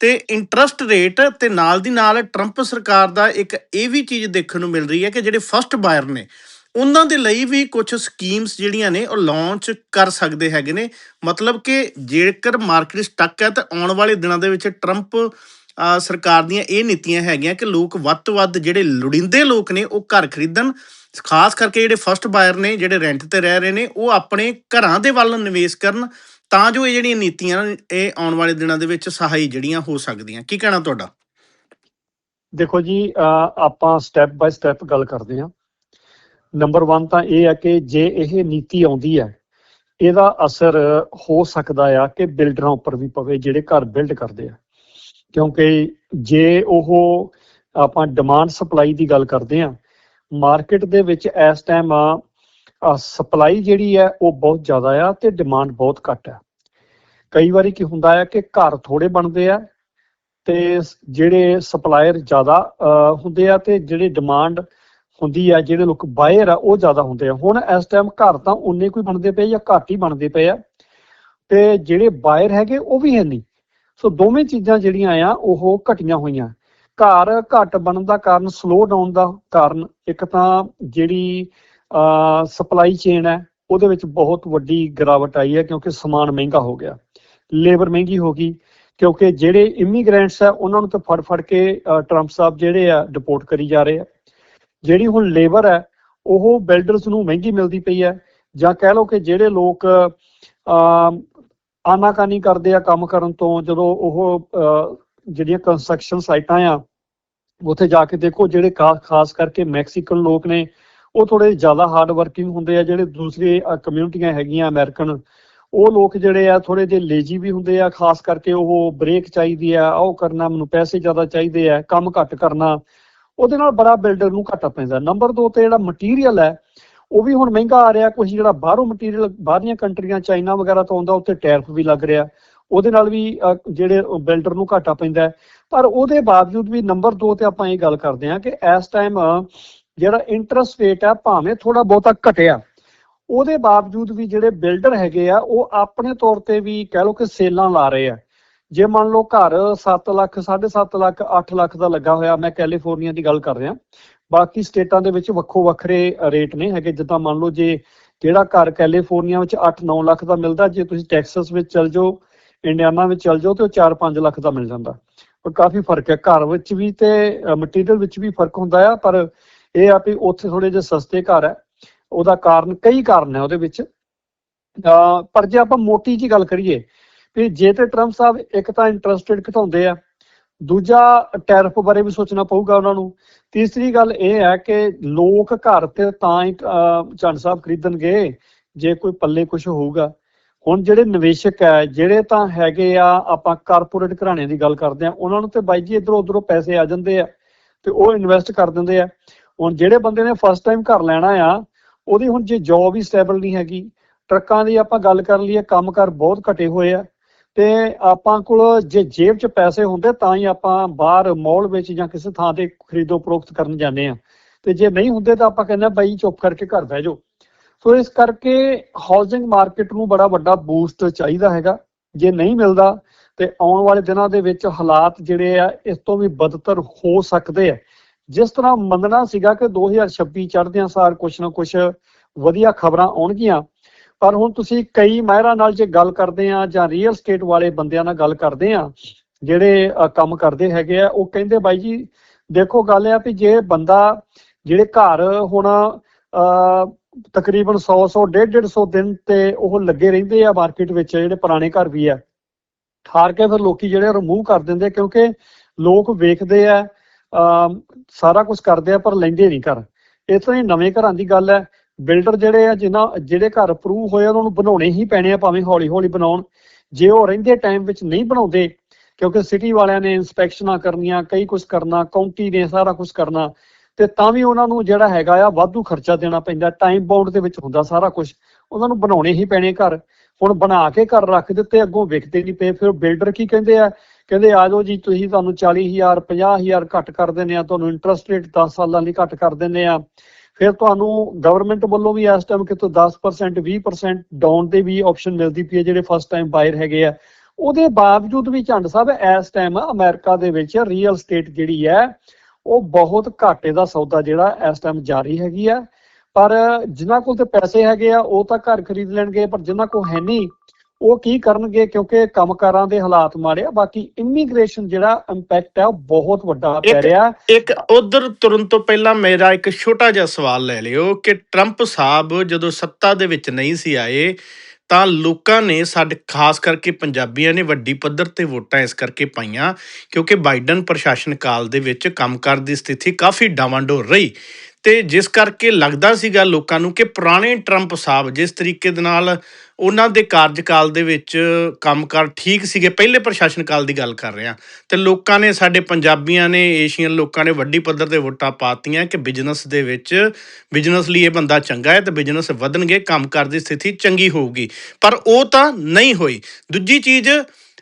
ਤੇ ਇੰਟਰਸਟ ਰੇਟ ਤੇ ਨਾਲ ਦੀ ਨਾਲ ਟਰੰਪ ਸਰਕਾਰ ਦਾ ਇੱਕ ਇਹ ਵੀ ਚੀਜ਼ ਦੇਖਣ ਨੂੰ ਮਿਲ ਰਹੀ ਹੈ ਕਿ ਜਿਹੜੇ ਫਸਟ ਬਾਇਰ ਨੇ, ਉਹਨਾਂ ਦੇ ਲਈ ਵੀ ਕੁਝ ਸਕੀਮਸ ਜਿਹੜੀਆਂ ਨੇ ਉਹ ਲਾਂਚ ਕਰ ਸਕਦੇ ਹੈਗੇ ਨੇ। ਮਤਲਬ ਕਿ ਜੇਕਰ ਮਾਰਕੀਟ ਸਟਕ ਹੈ, ਤਾਂ ਆਉਣ ਵਾਲੇ ਦਿਨਾਂ ਦੇ ਵਿੱਚ ਟਰੰਪ ਸਰਕਾਰ ਦੀਆਂ ਇਹ ਨੀਤੀਆਂ ਹੈਗੀਆਂ ਕਿ ਲੋਕ ਵੱਧ ਤੋਂ ਵੱਧ ਜਿਹੜੇ ਲੋੜੀਂਦੇ ਲੋਕ ਨੇ ਉਹ ਘਰ ਖਰੀਦਣ। ਖਾਸ ਕਰਕੇ ਜਿਹੜੇ ਫਸਟ ਬਾਇਰ ਨੇ, ਜਿਹੜੇ ਰੈਂਟ ਤੇ ਰਹਿ ਰਹੇ ਨੇ, ਉਹ ਆਪਣੇ ਘਰਾਂ ਦੇ ਵੱਲ ਨਿਵੇਸ਼ ਕਰਨ ਤਾਂ ਜੋ ਇਹ ਜਿਹੜੀਆਂ ਨੀਤੀਆਂ ਇਹ ਆਉਣ ਵਾਲੇ ਦਿਨਾਂ ਦੇ ਵਿੱਚ ਸਹਾਈ ਜਿਹੜੀਆਂ ਹੋ ਸਕਦੀਆਂ। ਕੀ ਕਹਿਣਾ ਤੁਹਾਡਾ? ਦੇਖੋ ਜੀ ਆਪਾਂ ਸਟੈਪ ਬਾਈ ਸਟੈਪ ਗੱਲ ਕਰਦੇ ਹਾਂ। ਨੰਬਰ 1 ਤਾਂ ਇਹ ਹੈ ਕਿ ਜੇ ਇਹ ਨੀਤੀ ਆਉਂਦੀ ਹੈ, ਇਹਦਾ ਅਸਰ ਹੋ ਸਕਦਾ ਆ ਕਿ ਬਿਲਡਰਾਂ ਉੱਪਰ ਵੀ ਪਵੇ, ਜਿਹੜੇ ਘਰ ਬਿਲਡ ਕਰਦੇ ਆ। ਕਿਉਂਕਿ ਜੇ ਉਹ ਆਪਾਂ ਡਿਮਾਂਡ ਸਪਲਾਈ ਦੀ ਗੱਲ ਕਰਦੇ ਆ ਮਾਰਕੀਟ ਦੇ ਵਿੱਚ ਇਸ ਟਾਈਮ ਸਪਲਾਈ ਜਿਹੜੀ ਹੈ ਉਹ ਬਹੁਤ ਜ਼ਿਆਦਾ ਆ ਤੇ ਡਿਮਾਂਡ ਬਹੁਤ ਘੱਟ ਆ। ਕਈ ਵਾਰੀ ਕੀ ਹੁੰਦਾ ਹੈ ਕਿ ਘਰ ਥੋੜੇ ਬਣਦੇ ਆ ਤੇ ਜਿਹੜੇ ਸਪਲਾਇਰ ਜ਼ਿਆਦਾ ਹੁੰਦੇ ਆ ਤੇ ਜਿਹੜੇ ਡਿਮਾਂਡ ਹੁੰਦੀ ਆ, ਜਿਹੜੇ ਲੋਕ ਬਾਇਰ ਆ, ਉਹ ਜ਼ਿਆਦਾ ਹੁੰਦੇ ਆ। ਹੁਣ ਇਸ ਟਾਈਮ ਘਰ ਤਾਂ ਉਨੇ ਕੋਈ ਬਣਦੇ ਪਏ ਜਾਂ ਘੱਟ ਹੀ ਬਣਦੇ ਪਏ ਆ ਤੇ ਜਿਹੜੇ ਬਾਇਰ ਹੈਗੇ ਉਹ ਵੀ ਹੈ ਨਹੀਂ ਸੋ ਦੋਵੇਂ ਚੀਜ਼ਾਂ ਜਿਹੜੀਆਂ ਆ, ਉਹ ਘਟੀਆਂ ਹੋਈਆਂ। ਘਰ ਘੱਟ ਬਣਨ ਦਾ ਕਾਰਨ ਸਲੋ ਡਾਊਨ ਦਾ ਕਾਰਨ ਇੱਕ ਤਾਂ ਜਿਹੜੀ ਸਪਲਾਈ ਚੇਨ ਹੈ ਉਹਦੇ ਵਿੱਚ ਬਹੁਤ ਵੱਡੀ ਗਿਰਾਵਟ ਆਈ ਹੈ ਕਿਉਂਕਿ ਸਮਾਨ ਮਹਿੰਗਾ ਹੋ ਗਿਆ। ਲੇਬਰ ਮਹਿੰਗੀ ਹੋ ਗਈ ਕਿਉਂਕਿ ਜਿਹੜੇ ਇਮੀਗ੍ਰੈਂਟਸ ਆ ਉਹਨਾਂ ਨੂੰ ਤਾਂ ਫੜ ਫੜ ਕੇ ਟਰੰਪ ਸਾਹਿਬ ਜਿਹੜੇ ਆ ਡਿਪੋਰਟ ਕਰੀ ਜਾ ਰਹੇ ਆ। ਜਿਹੜੀ ਹੁਣ ਲੇਬਰ ਹੈ ਉਹ ਬਿਲਡਰਸ ਨੂੰ ਮਹਿੰਗੀ ਮਿਲਦੀ ਪਈ ਹੈ ਜਾਂ ਕਹਿ ਲਓ ਕਿ ਜਿਹੜੇ ਲੋਕ ਅ, ਆਨਾਕਾਨੀ ਕਰਦੇ ਆ ਕੰਮ ਕਰਨ ਤੋਂ ਜਦੋਂ ਉਹ ਅ, ਜਿਹੜੀਆਂ ਕੰਸਟਰਕਸ਼ਨ ਸਾਈਟਾਂ ਆ, ਉੱਥੇ ਜਾ ਕੇ ਦੇਖੋ ਜਿਹੜੇ ਖਾਸ ਕਰਕੇ ਮੈਕਸੀਕਨ ਲੋਕ ਨੇ, ਉਹ ਥੋੜੇ ਜ਼ਿਆਦਾ ਹਾਰਡ ਵਰਕਿੰਗ ਹੁੰਦੇ ਆ, ਜਿਹੜੇ ਦੂਸਰੇ ਕਮਿਊਨਿਟੀਆਂ ਹੈਗੀਆਂ ਅਮਰੀਕਨ ਉਹ ਲੋਕ ਜਿਹੜੇ ਆ ਥੋੜੇ ਜਿਹੇ ਲੇਜੀ ਵੀ ਹੁੰਦੇ ਆ, ਖਾਸ ਕਰਕੇ ਉਹ ਬ੍ਰੇਕ ਚਾਹੀਦੀ ਆ, ਉਹ ਕਰਨਾ ਮੈਨੂੰ ਪੈਸੇ ਜ਼ਿਆਦਾ ਚਾਹੀਦੇ ਆ, ਕੰਮ ਘੱਟ ਕਰਨਾ, ਉਹਦੇ ਨਾਲ ਬੜਾ ਬਿਲਡਰ ਨੂੰ ਘਾਟਾ ਪੈਂਦਾ। ਨੰਬਰ 2 ਤੇ ਜਿਹੜਾ ਮਟੀਰੀਅਲ ਹੈ, ਉਹ ਵੀ ਹੁਣ ਮਹਿੰਗਾ ਆ ਰਿਹਾ ਕੁਝ ਜਿਹੜਾ ਬਾਹਰੋਂ ਮਟੀਰੀਅਲ ਬਾਹਰਲੀਆਂ ਕੰਟਰੀਆਂ ਚਾਈਨਾ ਵਗੈਰਾ ਤੋਂ ਆਉਂਦਾ ਉੱਤੇ ਟੈਰਫ ਵੀ ਲੱਗ ਰਿਹਾ। ਉਹਦੇ ਨਾਲ ਵੀ ਜਿਹੜੇ ਬਿਲਡਰ ਨੂੰ ਘਾਟਾ ਪੈਂਦਾ ਪਰ ਉਹਦੇ ਬਾਵਜੂਦ ਵੀ ਨੰਬਰ 2 ਤੇ ਆਪਾਂ ਇਹ ਗੱਲ ਕਰਦੇ ਹਾਂ ਕਿ ਇਸ ਟਾਈਮ ਜਿਹੜਾ ਇੰਟਰਸਟ ਰੇਟ ਹੈ ਭਾਵੇਂ ਥੋੜਾ ਬਹੁਤਾ ਘਟਿਆ, ਉਹਦੇ ਬਾਵਜੂਦ ਵੀ ਜਿਹੜੇ ਬਿਲਡਰ ਹੈਗੇ ਆ, ਉਹ ਆਪਣੇ ਤੌਰ ਤੇ ਵੀ ਕਹਿ ਲਓ ਕਿ ਸੇਲਾਂ ਲਾ ਰਹੇ ਆ। ਜੇ ਮੰਨ ਲਓ ਘਰ 7 ਲੱਖ 7.5 ਲੱਖ 8 ਲੱਖ ਦਾ ਲੱਗਾ ਹੋਇਆ, ਮੈਂ ਕੈਲੀਫੋਰਨੀਆ ਦੀ ਗੱਲ ਕਰ ਰਿਹਾ। ਬਾਕੀ ਸਟੇਟਾਂ ਦੇ ਵਿੱਚ ਵੱਖੋ ਵੱਖਰੇ ਰੇਟ ਨੇ ਹੈਗੇ। ਜਿੱਦਾਂ ਮੰਨ ਲਓ ਜੇ ਜਿਹੜਾ ਘਰ ਕੈਲੀਫੋਰਨੀਆ ਵਿੱਚ 8-9 ਲੱਖ ਦਾ ਮਿਲਦਾ, ਜੇ ਤੁਸੀਂ ਟੈਕਸਸ ਵਿੱਚ ਚਲ ਜਾਓ ਇੰਡੀਆਨਾ ਵਿੱਚ ਚਲ ਜਾਓ ਤੇ ਉਹ 4-5 ਲੱਖ ਦਾ ਮਿਲ ਜਾਂਦਾ। ਉਹ ਕਾਫੀ ਫ਼ਰਕ ਹੈ। ਘਰ ਵਿੱਚ ਵੀ ਤੇ ਮਟੀਰੀਅਲ ਵਿੱਚ ਵੀ ਫ਼ਰਕ ਹੁੰਦਾ ਆ ਪਰ ਇਹ ਆ ਵੀ ਉੱਥੇ ਥੋੜੇ ਜਿਹੇ ਸਸਤੇ ਘਰ ਹੈ। ਉਹਦਾ ਕਾਰਨ ਕਈ ਕਾਰਨ ਹੈ ਉਹਦੇ ਵਿੱਚ। ਪਰ ਜੇ ਆਪਾਂ ਮੋਟੀ ਜੀ ਗੱਲ ਕਰੀਏ ਵੀ ਜੇ ਤੇ ਟਰੰਪ ਸਾਹਿਬ ਇੱਕ ਤਾਂ ਇੰਟਰਸਟ ਘਟਾਉਂਦੇ ਆ ਦੂਜਾ ਟੈਰਫ ਬਾਰੇ ਵੀ ਸੋਚਣਾ ਪਊਗਾ ਉਹਨਾਂ ਨੂੰ। ਤੀਸਰੀ ਗੱਲ ਇਹ ਹੈ ਕਿ ਲੋਕ ਘਰ ਤੇ ਤਾਂ ਹੀ ਅਹ, ਸਾਹਿਬ ਖਰੀਦਣਗੇ ਜੇ ਕੋਈ ਪੱਲੇ ਕੁਝ ਹੋਊਗਾ। ਹੁਣ ਜਿਹੜੇ ਨਿਵੇਸ਼ਕ ਹੈ, ਜਿਹੜੇ ਤਾਂ ਹੈਗੇ ਆ, ਆਪਾਂ ਕਾਰਪੋਰੇਟ ਘਰਾਣਿਆਂ ਦੀ ਗੱਲ ਕਰਦੇ ਆ, ਉਹਨਾਂ ਨੂੰ ਤੇ ਬਾਈ ਜੀ ਇਧਰੋਂ ਉਧਰੋਂ ਪੈਸੇ ਆ ਜਾਂਦੇ ਆ ਤੇ ਉਹ ਇਨਵੈਸਟ ਕਰ ਦਿੰਦੇ ਆ। ਹੁਣ ਜਿਹੜੇ ਬੰਦੇ ਨੇ ਫਸਟ ਟਾਈਮ ਘਰ ਲੈਣਾ ਆ, ਉਹਦੀ ਹੁਣ ਜੇ ਜੌਬ ਹੀ ਸਟੇਬਲ ਨਹੀਂ ਹੈਗੀ, ਟਰੱਕਾਂ ਦੀ ਆਪਾਂ ਗੱਲ ਕਰ ਲਈਏ ਕੰਮਕਾਰ ਬਹੁਤ ਘਟੇ ਹੋਏ ਆ ਤੇ ਆਪਾਂ ਕੋਲ ਜੇ ਜੇਬ 'ਚ ਪੈਸੇ ਹੁੰਦੇ ਤਾਂ ਹੀ ਆਪਾਂ ਬਾਹਰ ਮਾਲ ਵਿੱਚ ਜਾਂ ਕਿਸੇ ਥਾਂ ਤੇ ਖਰੀਦੋ ਪ੍ਰੋਕਤ ਕਰਨ ਜਾਂਦੇ ਆ। ਤੇ ਜੇ ਨਹੀਂ ਹੁੰਦੇ ਤਾਂ ਆਪਾਂ ਕਹਿੰਦੇ ਬਾਈ ਚੁੱਪ ਕਰਕੇ ਘਰ ਬਹਿ ਜਾਓ। ਸੋ ਇਸ ਕਰਕੇ ਹਾਊਸਿੰਗ ਮਾਰਕੀਟ ਨੂੰ ਬੜਾ ਵੱਡਾ ਬੂਸਟ ਚਾਹੀਦਾ ਹੈਗਾ। ਜੇ ਨਹੀਂ ਮਿਲਦਾ ਤੇ ਆਉਣ ਵਾਲੇ ਦਿਨਾਂ ਦੇ ਵਿੱਚ ਹਾਲਾਤ ਜਿਹੜੇ ਆ ਇਸ ਤੋਂ ਵੀ ਬਦਤਰ ਹੋ ਸਕਦੇ ਆ। ਜਿਸ ਤਰ੍ਹਾਂ ਮੰਨਣਾ ਸੀਗਾ ਕਿ 2026 ਚੜ੍ਹਦਿਆਂ ਸਾਰ ਕੁਛ ਨਾ ਕੁਛ ਵਧੀਆ ਖਬਰਾਂ ਆਉਣਗੀਆਂ ਪਰ ਹੁਣ ਤੁਸੀਂ ਕਈ ਮਾਹਿਰਾਂ ਨਾਲ ਜੇ ਗੱਲ ਕਰਦੇ ਆ ਜਾਂ ਰੀਅਲ ਸਟੇਟ ਵਾਲੇ ਬੰਦਿਆਂ ਨਾਲ ਗੱਲ ਕਰਦੇ ਆ ਜਿਹੜੇ ਕੰਮ ਕਰਦੇ ਹੈਗੇ ਆ ਉਹ ਕਹਿੰਦੇ ਬਾਈ ਜੀ ਦੇਖੋ ਗੱਲ ਆ ਵੀ ਜੇ ਬੰਦਾ ਜਿਹੜੇ ਘਰ ਹੁਣ ਅ, ਤਕਰੀਬਨ 100 100 150 150 ਦਿਨ ਤੇ ਉਹ ਲੱਗੇ ਰਹਿੰਦੇ ਆ ਮਾਰਕੀਟ ਵਿੱਚ, ਜਿਹੜੇ ਪੁਰਾਣੇ ਘਰ ਵੀ ਆ। ਠਾਰ ਕੇ ਫਿਰ ਲੋਕੀ ਜਿਹੜੇ ਰਿਮੂਵ ਕਰ ਦਿੰਦੇ ਕਿਉਂਕਿ ਲੋਕ ਵੇਖਦੇ ਆ ਸਾਰਾ ਕੁਝ ਕਰਦੇ ਆ ਪਰ ਲੈਂਦੇ ਨਹੀਂ ਘਰ। ਇਸ ਤਰ੍ਹਾਂ ਹੀ ਨਵੇਂ ਘਰਾਂ ਦੀ ਗੱਲ ਹੈ। ਬਿਲਡਰ ਜਿਹੜੇ ਆ ਜਿਨ੍ਹਾਂ ਜਿਹੜੇ ਘਰ ਅਪਰੂਵ ਹੋਏ ਉਹਨਾਂ ਨੂੰ ਬਣਾਉਣੇ ਹੀ ਪੈਣੇ ਆ, ਭਾਵੇਂ ਹੌਲੀ ਹੌਲੀ ਬਣਾਉਣ। ਜੇ ਉਹ ਰਹਿੰਦੇ ਟਾਈਮ ਵਿੱਚ ਨਹੀਂ ਬਣਾਉਂਦੇ, ਕਿਉਂਕਿ ਸਿਟੀ ਵਾਲਿਆਂ ਨੇ ਇਨਸਪੈਕਸ਼ਨਾਂ ਕਰਨੀਆਂ, ਕਈ ਕੁਝ ਕਰਨਾ ਕਾਉਂਟੀ ਨੇ ਸਾਰਾ ਕੁਝ ਕਰਨਾ ਤੇ ਤਾਂ ਵੀ ਉਹਨਾਂ ਨੂੰ ਜਿਹੜਾ ਹੈਗਾ ਆ ਵਾਧੂ ਖਰਚਾ ਦੇਣਾ ਪੈਂਦਾ ਟਾਈਮ ਬਾਉਂਡ ਦੇ ਵਿੱਚ ਹੁੰਦਾ ਸਾਰਾ ਕੁਝ ਉਹਨਾਂ ਨੂੰ ਬਣਾਉਣੇ ਹੀ ਪੈਣੇ ਘਰ। ਹੁਣ ਬਣਾ ਕੇ ਘਰ ਰੱਖ ਦਿੱਤੇ, ਅੱਗੋਂ ਵਿਕਦੇ ਨਹੀਂ ਪਏ। ਫਿਰ ਬਿਲਡਰ ਕੀ ਕਹਿੰਦੇ ਆ? ਕਹਿੰਦੇ, ਆ ਜਾਓ ਜੀ, ਤੁਸੀਂ ਤੁਹਾਨੂੰ 40000 50000 ਘੱਟ ਕਰ ਦਿੰਦੇ ਆ। ਤੁਹਾਨੂੰ ਇੰਟਰਸਟ ਰੇਟ 10 ਸਾਲਾਂ ਲਈ ਘੱਟ ਕਰ ਦਿੰਦੇ ਆ। ਫਿਰ ਤੁਹਾਨੂੰ ਗਵਰਨਮੈਂਟ ਵੱਲੋਂ ਵੀ ਇਸ ਟਾਈਮ ਕਿਤੋਂ 10% 20% ਡਾਊਨ ਤੇ ਵੀ ਆਪਸ਼ਨ ਮਿਲਦੀ ਪਈ ਹੈ ਜਿਹੜੇ ਫਸਟ ਟਾਈਮ ਬਾਇਰ ਹੈਗੇ ਆ। ਉਹਦੇ ਬਾਵਜੂਦ ਵੀ ਝੰਡ ਸਾਹਿਬ, ਇਸ ਟਾਈਮ ਅਮਰੀਕਾ ਦੇ ਵਿੱਚ ਰੀਅਲ ਸਟੇਟ ਜਿਹੜੀ ਹੈ ਉਹ ਬਹੁਤ ਘਾਟੇ ਦਾ ਸੌਦਾ ਜਿਹੜਾ ਇਸ ਟਾਈਮ ਜਾਰੀ ਹੈਗੀ ਆ। ਪਰ ਜਿਨ੍ਹਾਂ ਕੋਲ ਤੇ ਪੈਸੇ ਹੈਗੇ ਆ ਉਹ ਤਾਂ ਘਰ ਖਰੀਦ ਲੈਣਗੇ ਪਰ ਜਿਨ੍ਹਾਂ ਕੋਲ ਹੈ ਨਹੀਂ ਉਹ ਕੀ ਕਰਨਗੇ? ਕਿਉਂਕਿ ਕੰਮਕਾਰਾਂ ਦੇ ਹਾਲਾਤ ਮਾੜੇ ਆ ਬਾਕੀ ਇਮੀਗ੍ਰੇਸ਼ਨ ਜਿਹੜਾ ਇੰਪੈਕਟ ਹੈ ਉਹ ਬਹੁਤ ਵੱਡਾ ਪੈ ਰਿਹਾ। ਇੱਕ ਉਧਰ ਤੁਰਨ ਤੋਂ ਪਹਿਲਾਂ ਮੇਰਾ ਇੱਕ ਛੋਟਾ ਜਿਹਾ ਸਵਾਲ ਲੈ ਲਿਓ ਕਿ ਟਰੰਪ ਸਾਹਿਬ ਜਦੋਂ ਸੱਤਾ ਦੇ ਵਿੱਚ ਨਹੀਂ ਸੀ ਆਏ ਤਾਂ ਲੋਕਾਂ ਨੇ ਸਾਡੇ, ਖਾਸ ਕਰਕੇ ਪੰਜਾਬੀਆਂ ਨੇ ਵੱਡੀ ਪੱਧਰ ਤੇ ਵੋਟਾਂ ਇਸ ਕਰਕੇ ਪਾਈਆਂ, ਕਿਉਂਕਿ ਬਾਈਡਨ ਪ੍ਰਸ਼ਾਸਨ ਕਾਲ ਦੇ ਵਿੱਚ ਕੰਮਕਾਰ ਦੀ ਸਥਿਤੀ ਕਾਫੀ ਡਾਵਾਂਡੋਲ ਰਹੀ ਤੇ ਜਿਸ ਕਰਕੇ ਲੱਗਦਾ ਸੀਗਾ ਲੋਕਾਂ ਨੂੰ ਕਿ ਪੁਰਾਣੇ ਟਰੰਪ ਸਾਹਿਬ ਜਿਸ ਤਰੀਕੇ ਦੇ ਨਾਲ ਉਹਨਾਂ ਦੇ ਕਾਰਜਕਾਲ ਦੇ ਵਿੱਚ ਕੰਮਕਾਰ ਠੀਕ ਸੀਗੇ। ਪਹਿਲੇ ਪ੍ਰਸ਼ਾਸਨ ਕਾਲ ਦੀ ਗੱਲ ਕਰ ਰਿਹਾ। ਤੇ ਲੋਕਾਂ ਨੇ ਸਾਡੇ ਪੰਜਾਬੀਆਂ ਨੇ, ਏਸ਼ੀਅਨ ਲੋਕਾਂ ਨੇ ਵੱਡੀ ਪੱਧਰ ਤੇ ਵੋਟਾਂ ਪਾਤੀਆਂ ਕਿ ਬਿਜ਼ਨਸ ਦੇ ਵਿੱਚ ਬਿਜ਼ਨਸ ਲਈ ਇਹ ਬੰਦਾ ਚੰਗਾ ਹੈ ਤੇ ਬਿਜ਼ਨਸ ਵਧਣਗੇ, ਕੰਮਕਾਰ ਦੀ ਸਥਿਤੀ ਚੰਗੀ ਹੋਊਗੀ। ਪਰ ਉਹ ਤਾਂ ਨਹੀਂ ਹੋਈ। ਦੂਜੀ ਚੀਜ਼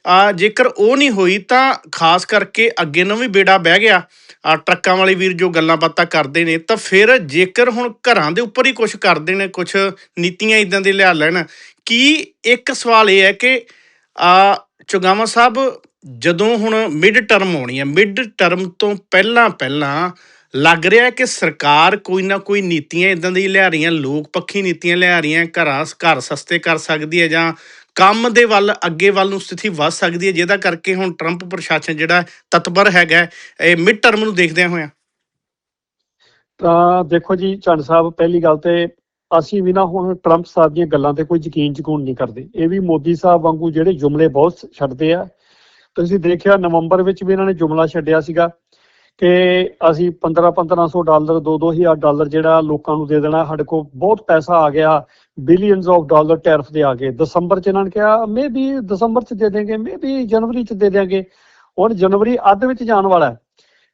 ਆ ਜੇਕਰ ਉਹ ਨਹੀਂ ਹੋਈ ਤਾਂ ਖਾਸ ਕਰਕੇ ਅੱਗੇ ਨੂੰ ਵੀ ਬੇੜਾ ਬਹਿ ਗਿਆ। ਆ ਟਰੱਕਾਂ ਵਾਲੇ ਵੀਰ ਜੋ ਗੱਲਾਂ ਬਾਤਾਂ ਕਰਦੇ ਨੇ, ਤਾਂ ਫਿਰ ਜੇਕਰ ਹੁਣ ਘਰਾਂ ਦੇ ਉੱਪਰ ਹੀ ਕੁਝ ਕਰਦੇ ਨੇ ਕੁਝ ਨੀਤੀਆਂ ਇਦਾਂ ਦੇ ਲਿਆ ਲੈਣ, ਕੀ ਇੱਕ ਸਵਾਲ ਇਹ ਹੈ ਕਿ ਆ ਚੁਗਾਵਾ ਸਾਹਿਬ ਜਦੋਂ ਹੁਣ ਮਿਡ ਟਰਮ ਹੋਣੀ ਹੈ ਮਿਡ ਟਰਮ ਤੋਂ ਪਹਿਲਾਂ ਪਹਿਲਾਂ ਲੱਗ ਰਿਹਾ ਹੈ ਕਿ ਸਰਕਾਰ ਕੋਈ ਨਾ ਕੋਈ ਨੀਤੀਆਂ ਇਦਾਂ ਦੀ ਲਿਆ ਰਹੀਆਂ, ਲੋਕ ਪੱਖੀ ਨੀਤੀਆਂ ਲਿਆ ਰਹੀਆਂ, ਘਰਾਂ ਘਰ ਸਸਤੇ ਕਰ ਸਕਦੀ ਹੈ ਜਾਂ ਕੰਮ ਦੇ ਵੱਲ, ਅੱਗੇ ਵੱਲ ਨੂੰ ਸਥਿਤੀ ਵੱਧ ਸਕਦੀ ਹੈ, ਜਿਹਦਾ ਕਰਕੇ ਹੁਣ ਟਰੰਪ ਪ੍ਰਸ਼ਾਸਨ ਜਿਹੜਾ ਤਤਪਰ ਹੈਗਾ ਇਹ ਮਿਡ ਟਰਮ ਨੂੰ ਦੇਖਦਿਆਂ ਹੋਇਆਂ। ਤਾਂ ਦੇਖੋ ਜੀ, ਚੰਦ ਸਾਹਿਬ, ਪਹਿਲੀ ਗੱਲ ਤੇ ਅਸੀਂ ਵੀ ਨਾ ਹੁਣ ਟਰੰਪ ਸਾਹਿਬ ਦੀਆਂ ਗੱਲਾਂ ਤੇ ਕੋਈ ਯਕੀਨ ਜਕੂਨ ਨਹੀਂ ਕਰਦੇ। ਇਹ ਵੀ ਮੋਦੀ ਸਾਹਿਬ ਵਾਂਗੂ ਜਿਹੜੇ ਜੁਮਲੇ ਬਹੁਤ ਛੱਡਦੇ ਆ। ਤੁਸੀਂ ਦੇਖਿਆ ਨਵੰਬਰ ਵਿੱਚ ਵੀ ਇਹਨਾਂ ਨੇ ਜੁਮਲਾ ਛੱਡਿਆ ਸੀਗਾ। ਕਿ ਅਸੀਂ 15 1500 ਡਾਲਰ 2 2000 ਡਾਲਰ ਜਿਹੜਾ ਲੋਕਾਂ ਨੂੰ ਦੇ ਦੇਣਾ, ਸਾਡੇ ਕੋਲ ਬਹੁਤ ਪੈਸਾ ਆ ਗਿਆ ਬਿਲੀਅਨਸ ਆਫ ਡਾਲਰ ਟੈਰਫ ਦੇ ਆ ਗਏ। ਦਸੰਬਰ ਚ ਇਹਨਾਂ ਨੇ ਕਿਹਾ ਮੇਬੀ ਦਸੰਬਰ ਚ ਦੇ ਦੇਂਗੇ ਮੇਬੀ ਜਨਵਰੀ ਚ ਦੇ ਦੇਾਂਗੇ। ਹੁਣ ਜਨਵਰੀ ਅੱਧ ਵਿੱਚ ਜਾਣ ਵਾਲਾ ਹੈ।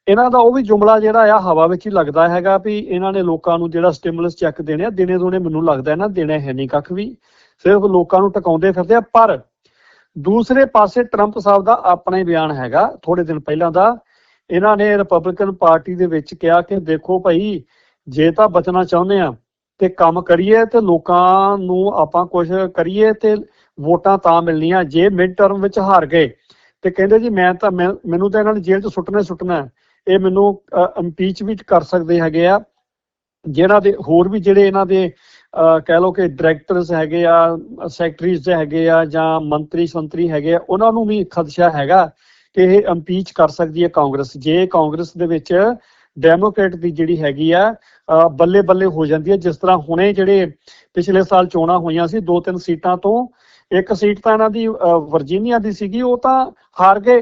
ਇਹਨਾਂ ਦਾ ਉਹ ਵੀ ਜੁਮਲਾ ਜਿਹੜਾ ਆ, ਹਵਾ ਵਿੱਚ ਹੀ ਲੱਗਦਾ ਹੈਗਾ ਵੀ ਇਹਨਾਂ ਨੇ ਲੋਕਾਂ ਨੂੰ ਜਿਹੜਾ ਸਟਿਮੂਲਸ ਚੈੱਕ ਦੇਣੇ ਆ, ਦਿਨੇ ਦੋਨੇ ਮੈਨੂੰ ਲੱਗਦਾ ਇਹਨਾਂ ਦੇਣਾ ਹੈ ਨਹੀਂ ਕੱਖ ਵੀ। ਸਿਰਫ ਲੋਕਾਂ ਨੂੰ ਟਿਕਾਉਂਦੇ ਫਿਰਦੇ ਆ, ਪਰ ਦੂਸਰੇ ਪਾਸੇ ਟਰੰਪ ਸਾਹਿਬ ਦਾ ਆਪਣਾ ਹੀ ਬਿਆਨ ਹੈਗਾ ਥੋੜੇ ਦਿਨ ਪਹਿਲਾਂ ਦਾ। ਇਹਨਾਂ ਨੇ ਰਿਪਬਲਿਕਨ ਪਾਰਟੀ ਦੇ ਵਿੱਚ ਕਿਹਾ ਕਿ ਦੇਖੋ ਭਾਈ ਜੇ ਤਾਂ ਬਚਣਾ ਚਾਹੁੰਦੇ ਆ ਤੇ ਕੰਮ ਕਰੀਏ ਤੇ ਲੋਕਾਂ ਨੂੰ ਆਪਾਂ ਕੁਝ ਕਰੀਏ ਤੇ ਵੋਟਾਂ ਤਾਂ ਮਿਲਣੀਆਂ ਜੇ ਮਿਡ ਟਰਮ ਵਿੱਚ ਹਾਰ ਗਏ। ਤੇ ਕਹਿੰਦੇ ਜੀ ਮੈਂ ਤਾਂ ਮੈਨੂੰ ਤਾਂ ਇਹਨਾਂ ਨੇ ਜੇਲ੍ਹ 'ਚ ਸੁੱਟਣਾ ਸੁੱਟਣਾ ਇਹ ਮੈਨੂੰ ਇੰਪੀਚ ਵੀ ਕਰ ਸਕਦੇ ਹੈਗੇ ਆ। ਜਿਹਨਾਂ ਦੇ ਹੋਰ ਵੀ ਜਿਹੜੇ ਇਹਨਾਂ ਦੇ ਅਹ, ਕਹਿ ਲਓ ਕਿ ਡਾਇਰੈਕਟਰਸ ਹੈਗੇ ਆ ਸੈਕਟਰੀਜ਼ ਹੈਗੇ ਆ ਜਾਂ ਮੰਤਰੀ ਸੰਤਰੀ ਹੈਗੇ ਆ ਉਹਨਾਂ ਨੂੰ ਵੀ ਖਦਸ਼ਾ ਹੈਗਾ। ਇਹ ਇੰਪੀਚ ਕਰ ਸਕਦੀ ਹੈ ਕਾਂਗਰਸ। ਜੇ ਕਾਂਗਰਸ ਦੇ ਵਿੱਚ ਡੈਮੋਕ੍ਰੇਟ ਦੀ ਜਿਹੜੀ ਹੈਗੀ ਆ ਬੱਲੇ ਬੱਲੇ ਹੋ ਜਾਂਦੀ ਹੈ ਜਿਸ ਤਰ੍ਹਾਂ ਹੁਣੇ ਜਿਹੜੇ ਪਿਛਲੇ ਸਾਲ ਚੋਣਾਂ ਹੋਈਆਂ ਸੀ ਦੋ ਤਿੰਨ ਸੀਟਾਂ ਤੋਂ ਇੱਕ ਸੀਟ ਤਾਂ ਇਹਨਾਂ ਦੀ ਵਰਜੀਨੀਆ ਦੀ ਸੀਗੀ ਉਹ ਤਾਂ ਹਾਰ ਗਏ।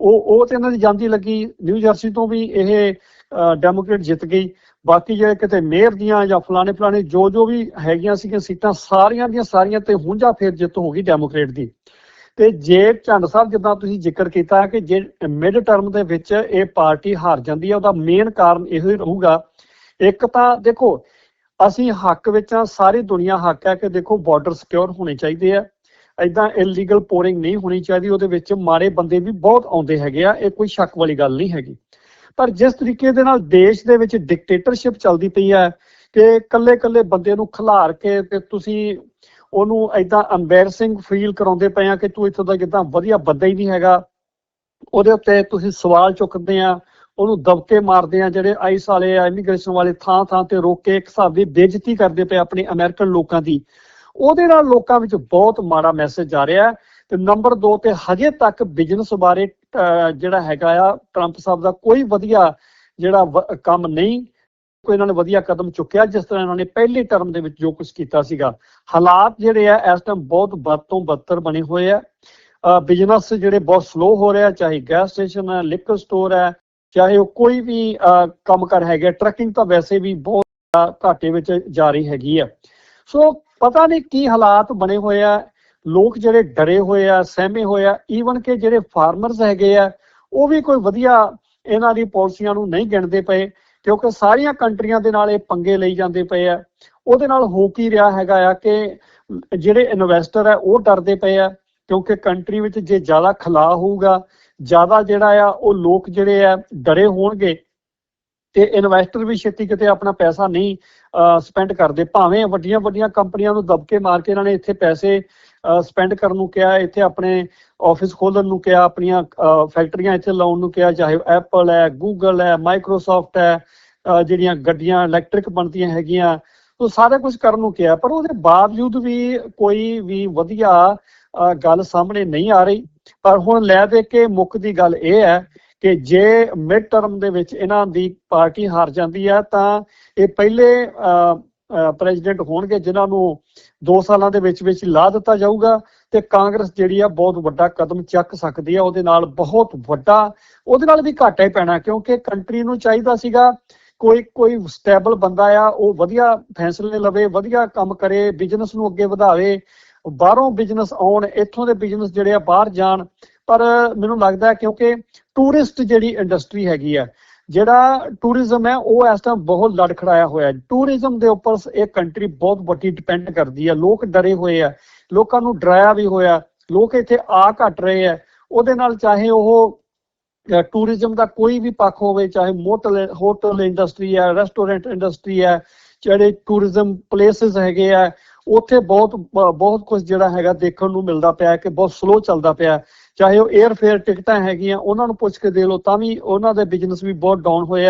ਉਹ ਉਹ ਤੇ ਇਹਨਾਂ ਦੀ ਜਾਂਦੀ ਲੱਗੀ ਨਿਊ ਜਰਸੀ ਤੋਂ ਵੀ ਇਹ ਅਹ, ਡੈਮੋਕ੍ਰੇਟ ਜਿੱਤ ਗਈ। ਬਾਕੀ ਜਿਹੜੇ ਕਿਤੇ ਮੇਅਰ ਦੀਆਂ ਜਾਂ ਫਲਾਣੇ ਫਲਾਣੇ ਜੋ ਜੋ ਵੀ ਹੈਗੀਆਂ ਸੀਗੀਆਂ ਸੀਟਾਂ ਸਾਰੀਆਂ ਦੀਆਂ ਸਾਰੀਆਂ ਤੇ ਹੁੰਜਾ ਫੇਰ ਜਿੱਤ ਹੋ ਗਈ ਡੈਮੋਕ੍ਰੇਟ ਦੀ। ਤੇ ਜੇ ਝੰਡ ਸਾਹਿਬ ਜਿੱਦਾਂ ਤੁਸੀਂ ਜ਼ਿਕਰ ਕੀਤਾ ਕਿ ਜੇ ਮਿਡ ਟਰਮ ਦੇ ਵਿੱਚ ਇਹ ਪਾਰਟੀ ਹਾਰ ਜਾਂਦੀ ਹੈ, ਉਹਦਾ ਮੇਨ ਕਾਰਨ ਇਹੋ ਹੀ ਰਹੂਗਾ। ਇੱਕ ਤਾਂ ਦੇਖੋ, ਅਸੀਂ ਹੱਕ ਵਿੱਚ ਆ ਸਾਰੀ ਦੁਨੀਆ ਹੱਕ ਹੈ ਕਿ ਦੇਖੋ ਬਾਰਡਰ ਸਿਕਿਉਰ ਹੋਣੇ ਚਾਹੀਦੇ ਆ। ਐਦਾਂ ਇਲੀਗਲ ਪੋਰਿੰਗ ਨਹੀਂ ਹੋਣੀ ਚਾਹੀਦੀ, ਉਹਦੇ ਵਿੱਚ ਮਾੜੇ ਬੰਦੇ ਵੀ ਬਹੁਤ ਆਉਂਦੇ ਹੈਗੇ ਆ, ਇਹ ਕੋਈ ਸ਼ੱਕ ਵਾਲੀ ਗੱਲ ਨਹੀਂ ਹੈਗੀ। ਪਰ ਜਿਸ ਤਰੀਕੇ ਦੇ ਨਾਲ ਦੇਸ਼ ਦੇ ਵਿੱਚ ਡਿਕਟੇਟਰਸ਼ਿਪ ਚੱਲਦੀ ਪਈ ਹੈ ਕਿ ਕੱਲੇ-ਕੱਲੇ ਬੰਦੇ ਨੂੰ ਖਿਲਾਰ ਕੇ ਤੇ ਤੁਸੀਂ ਉਹਨੂੰ ਐਦਾਂ ਐਮਬੈਰਸਿੰਗ ਫੀਲ ਕਰਾਉਂਦੇ ਪਏ ਆ ਕਿ ਤੂੰ ਇੱਥੋਂ ਦਾ ਕਿਦਾਂ ਵਧੀਆ ਬੰਦਾ ਹੀ ਨਹੀਂ ਹੈਗਾ। ਉਹਦੇ ਉੱਤੇ ਤੁਸੀਂ ਸਵਾਲ ਚੁੱਕਦੇ ਆ, ਉਹਨੂੰ ਦਬਕੇ ਮਾਰਦੇ ਆ ਜਿਹੜੇ ਆਈਸ ਵਾਲੇ ਆ ਇਮੀਗ੍ਰੇਸ਼ਨ ਵਾਲੇ ਥਾਂ ਥਾਂ ਤੇ ਰੋਕ ਕੇ ਇੱਕ ਹਿਸਾਬ ਦੀ ਬੇਇੱਜ਼ਤੀ ਕਰਦੇ ਪਏ ਆਪਣੇ ਅਮਰੀਕਨ ਲੋਕਾਂ ਦੀ। ਉਹਦੇ ਨਾਲ ਲੋਕਾਂ ਵਿੱਚ ਬਹੁਤ ਮਾੜਾ ਮੈਸੇਜ ਆ ਰਿਹਾ ਤੇ ਨੰਬਰ 2 ਤੇ ਹਜੇ ਤੱਕ ਬਿਜ਼ਨਸ ਬਾਰੇ ਜਿਹੜਾ ਹੈਗਾ ਆ ਟਰੰਪ ਸਾਹਿਬ ਦਾ ਕੋਈ ਵਧੀਆ ਜਿਹੜਾ ਕੰਮ ਨਹੀਂ ਇਹਨਾਂ ਨੇ ਵਧੀਆ ਕਦਮ ਚੁੱਕਿਆ ਜਿਸ ਤਰ੍ਹਾਂ ਇਹਨਾਂ ਨੇ ਪਹਿਲੇ ਟਰਮ ਦੇ ਵਿੱਚ ਜੋ ਕੁਝ ਕੀਤਾ ਸੀਗਾ। ਹਾਲਾਤ ਜਿਹੜੇ ਆ ਇਸ ਟਾਈਮ ਬਹੁਤ ਬਦ ਤੋਂ ਬਦਤਰ ਬਣੇ ਹੋਏ ਆ। ਬਿਜ਼ਨਸ ਜਿਹੜੇ ਬਹੁਤ ਸਲੋ ਹੋ ਰਿਹਾ ਚਾਹੇ ਗੈਸ ਸਟੇਸ਼ਨ ਹੈ ਲਿਕਰ ਸਟੋਰ ਹੈ ਚਾਹੇ ਉਹ ਕੋਈ ਵੀ ਅਹ, ਕੰਮ ਕਰ ਹੈਗਾ ਟਰੱਕਿੰਗ ਤਾਂ ਵੈਸੇ ਵੀ ਬਹੁਤ ਘਾਟੇ ਵਿੱਚ ਜਾ ਰਹੀ ਹੈਗੀ ਆ। ਸੋ ਪਤਾ ਨਹੀਂ ਕੀ ਹਾਲਾਤ ਬਣੇ ਹੋਏ ਆ। ਲੋਕ ਜਿਹੜੇ ਡਰੇ ਹੋਏ ਆ ਸਹਿਮੇ ਹੋਏ ਆ ਈਵਨ ਕਿ ਜਿਹੜੇ ਫਾਰਮਰਸ ਹੈਗੇ ਆ ਉਹ ਵੀ ਕੋਈ ਵਧੀਆ ਇਹਨਾਂ ਦੀ ਪਾਲਿਸੀਆਂ ਨੂੰ ਨਹੀਂ ਗਿਣਦੇ ਪਏ। ਕਿਉਂਕਿ ਸਾਰੀਆਂ ਕੰਟਰੀਆਂ ਦੇ ਨਾਲ ਇਹ ਪੰਗੇ ਲਈ ਜਾਂਦੇ ਪਏ ਆ। ਉਹਦੇ ਨਾਲ ਹੋ ਕੀ ਰਿਹਾ ਹੈਗਾ ਆ ਕਿ ਜਿਹੜੇ ਇਨਵੈਸਟਰ ਆ, ਉਹ ਡਰਦੇ ਪਏ ਆ ਕਿਉਂਕਿ ਕੰਟਰੀ ਵਿੱਚ ਜੇ ਜ਼ਿਆਦਾ ਖਲਾ ਹੋਊਗਾ, ਜ਼ਿਆਦਾ ਜਿਹੜਾ ਆ, ਉਹ ਲੋਕ ਜਿਹੜੇ ਆ, ਡਰੇ ਹੋਣਗੇ ਤੇ ਇਨਵੈਸਟਰ ਵੀ ਛੇਤੀ ਕਿਤੇ ਆਪਣਾ ਪੈਸਾ ਨਹੀਂ ਸਪੈਂਡ ਕਰਦੇ। ਭਾਵੇਂ ਵੱਡੀਆਂ ਵੱਡੀਆਂ ਕੰਪਨੀਆਂ ਨੂੰ ਦਬਕੇ ਮਾਰ ਕੇ ਇਹਨਾਂ ਨੇ ਇੱਥੇ ਪੈਸੇ ਸਪੈਂਡ ਕਰਨ ਨੂੰ ਕਿਹਾ, ਇੱਥੇ ਆਪਣੇ ਆਫਿਸ ਖੋਲਣ ਨੂੰ ਕਿਹਾ, ਆਪਣੀਆਂ ਫੈਕਟਰੀਆਂ ਇੱਥੇ ਲਾਉਣ ਨੂੰ ਕਿਹਾ, ਚਾਹੇ ਐਪਲ ਹੈ ਗੂਗਲ ਹੈ ਮਾਈਕਰੋਸਾਫਟ ਹੈ ਜਿਹੜੀਆਂ ਗੱਡੀਆਂ ਇਲੈਕਟ੍ਰਿਕ ਬਣਦੀਆਂ ਹੈਗੀਆਂ, ਉਹ ਸਾਰਾ ਕੁਝ ਕਰਨ ਨੂੰ ਕਿਹਾ, ਪਰ ਉਹਦੇ ਬਾਵਜੂਦ ਵੀ ਕੋਈ ਵੀ ਵਧੀਆ ਗੱਲ ਸਾਹਮਣੇ ਨਹੀਂ ਆ ਰਹੀ। ਪਰ ਹੁਣ ਲੈ ਦੇ ਕੇ ਮੁੱਖ ਦੀ ਗੱਲ ਇਹ ਹੈ ਕਿ ਜੇ ਮਿਡ ਟਰਮ ਦੇ ਵਿੱਚ ਇਹਨਾਂ ਦੀ ਪਾਰਟੀ ਹਾਰ ਜਾਂਦੀ ਹੈ, ਤਾਂ ਇਹ ਪਹਿਲੇ ਪ੍ਰੈਜ਼ੀਡੈਂਟ ਹੋਣਗੇ, ਜਿਨ੍ਹਾਂ ਨੂੰ 2 ਸਾਲਾਂ ਦੇ ਵਿੱਚ ਵਿੱਚ ਲਾ ਦਿੱਤਾ ਜਾਊਗਾ ਤੇ ਕਾਂਗਰਸ ਜਿਹੜੀ ਆ ਬਹੁਤ ਵੱਡਾ ਕਦਮ ਚੱਕ ਸਕਦੀ ਆ, ਉਹਦੇ ਨਾਲ ਬਹੁਤ ਵੱਡਾ, ਉਹਦੇ ਨਾਲ ਵੀ ਘਾਟਾ ਹੀ ਪੈਣਾ, ਕਿਉਂਕਿ ਕੰਟਰੀ ਨੂੰ ਚਾਹੀਦਾ ਸੀਗਾ ਕੋਈ ਕੋਈ ਸਟੇਬਲ ਬੰਦਾ ਆ, ਉਹ ਵਧੀਆ ਫੈਸਲੇ ਲਵੇ, ਵਧੀਆ ਕੰਮ ਕਰੇ ਬਿਜ਼ਨਸ ਨੂੰ ਅੱਗੇ ਵਧਾਵੇ, ਬਾਹਰੋਂ ਬਿਜ਼ਨਸ ਆਉਣ, ਇੱਥੋਂ ਦੇ ਬਿਜ਼ਨਸ ਜਿਹੜੇ ਆ ਬਾਹਰ ਜਾਣ, ਪਰ ਮੈਨੂੰ ਲੱਗਦਾ ਕਿਉਂਕਿ ਟੂਰਿਸਟ ਜਿਹੜੀ ਇੰਡਸਟਰੀ ਹੈਗੀ ਆ ਜਿਹੜਾ ਟੂਰਿਜ਼ਮ ਹੈ, ਉਹ ਇਸ ਟਾਈਮ ਬਹੁਤ ਲੜਖੜਾਇਆ ਹੋਇਆ ਹੈ। ਟੂਰਿਜ਼ਮ ਦੇ ਉੱਪਰ ਇਹ ਕੰਟਰੀ ਬਹੁਤ ਵੱਡੀ ਡਿਪੈਂਡ ਕਰਦੀ ਹੈ। ਲੋਕ ਡਰੇ ਹੋਏ ਆ, ਲੋਕਾਂ ਨੂੰ ਡਰਾਇਆ ਵੀ ਹੋਇਆ, ਲੋਕ ਇੱਥੇ ਆ ਘਟ ਰਹੇ ਆ। ਉਹਦੇ ਨਾਲ ਚਾਹੇ ਉਹ ਟੂਰਿਜ਼ਮ ਦਾ ਕੋਈ ਵੀ ਪੱਖ ਹੋਵੇ, ਚਾਹੇ ਮੋਟਲ, ਹੋਟਲ ਇੰਡਸਟਰੀ ਹੈ ਰੈਸਟੋਰੈਂਟ ਇੰਡਸਟਰੀ ਹੈ, ਜਿਹੜੇ ਟੂਰਿਜ਼ਮ ਪਲੇਸਸ ਹੈਗੇ ਆ, ਉੱਥੇ ਬਹੁਤ ਬਹੁਤ ਕੁਝ ਜਿਹੜਾ ਹੈਗਾ ਦੇਖਣ ਨੂੰ ਮਿਲਦਾ ਪਿਆ ਕਿ ਬਹੁਤ ਸਲੋ ਚੱਲਦਾ ਪਿਆ ਚਾਹੇ ਉਹ 에ਅਰ ਫੇਅਰ ਟਿਕਟਾਂ ਹੈਗੀਆਂ, ਉਹਨਾਂ ਨੂੰ ਪੁੱਛ ਕੇ ਦੇ ਲਓ, ਤਾਂ ਵੀ ਉਹਨਾਂ ਦੇ ਬਿਜ਼ਨਸ ਵੀ ਬਹੁਤ ਡਾਊਨ ਹੋਏ